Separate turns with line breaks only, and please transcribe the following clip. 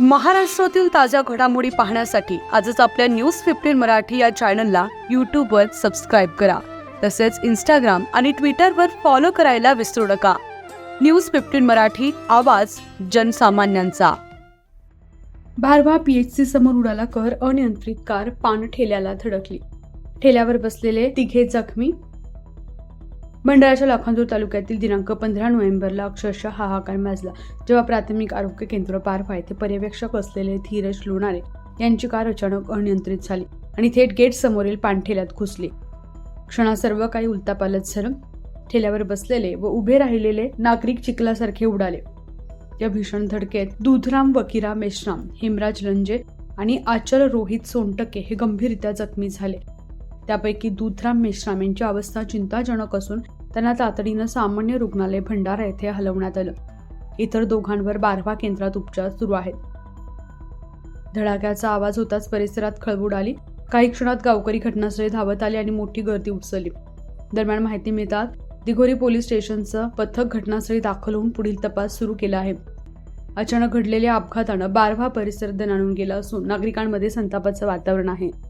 महाराष्ट्रातील ताज्या घडामोडी पाहण्यासाठी आजच आपल्या न्यूज फिफ्टीन मराठी या चॅनलला यूट्यूबवर सबस्क्राईब करा. तसेच इंस्टाग्राम आणि ट्विटरवर फॉलो करायला विसरू नका. न्यूज फिफ्टीन मराठी आवाज जनसामान्यांचा. भारवा पीएचसी समोर उडाला कर अनियंत्रित कार पान ठेल्याला धडकली. ठेल्यावर बसलेले तिघे जखमी मंडळाच्या लाखांदूर तालुक्यातील दिनांक पंधरा नोव्हेंबरला अक्षरशः हाहाकार माजला जेव्हा प्राथमिक आरोग्य केंद्र पार येथे पर्यवेक्षक असलेले धीरज लोणारे यांची कार अचानक अनियंत्रित झाली आणि थेट गेट समोरील पानठेल्यात घुसली. क्षणा सर्व काही उलतापालत झालं ठेल्यावर बसलेले व उभे राहिलेले नागरिक चिखलासारखे उडाले. या भीषण धडकेत दुधराम वकिरा मेश्राम हेमराज लंजे आणि आचल रोहित सोनटके हे गंभीररित्या जखमी झाले. त्यापैकी दुधराम मेश्राम यांची अवस्था चिंताजनक असून त्यांना तातडीनं सामान्य रुग्णालय भंडारा येथे हलवण्यात आलं. इतर दोघांवर बारवा केंद्रात उपचार सुरू आहेत. धडाक्याचा आवाज होताच परिसरात खळबुड आली. काही क्षणात गावकरी घटनास्थळी धावत आले आणि मोठी गर्दी उसळली. दरम्यान माहिती मिळतात दिघोरी पोलीस स्टेशनचं पथक घटनास्थळी दाखल होऊन पुढील तपास सुरू केला आहे. अचानक घडलेल्या अपघातानं बारवा परिसर दणाणून गेला असून नागरिकांमध्ये संतापाचं वातावरण आहे.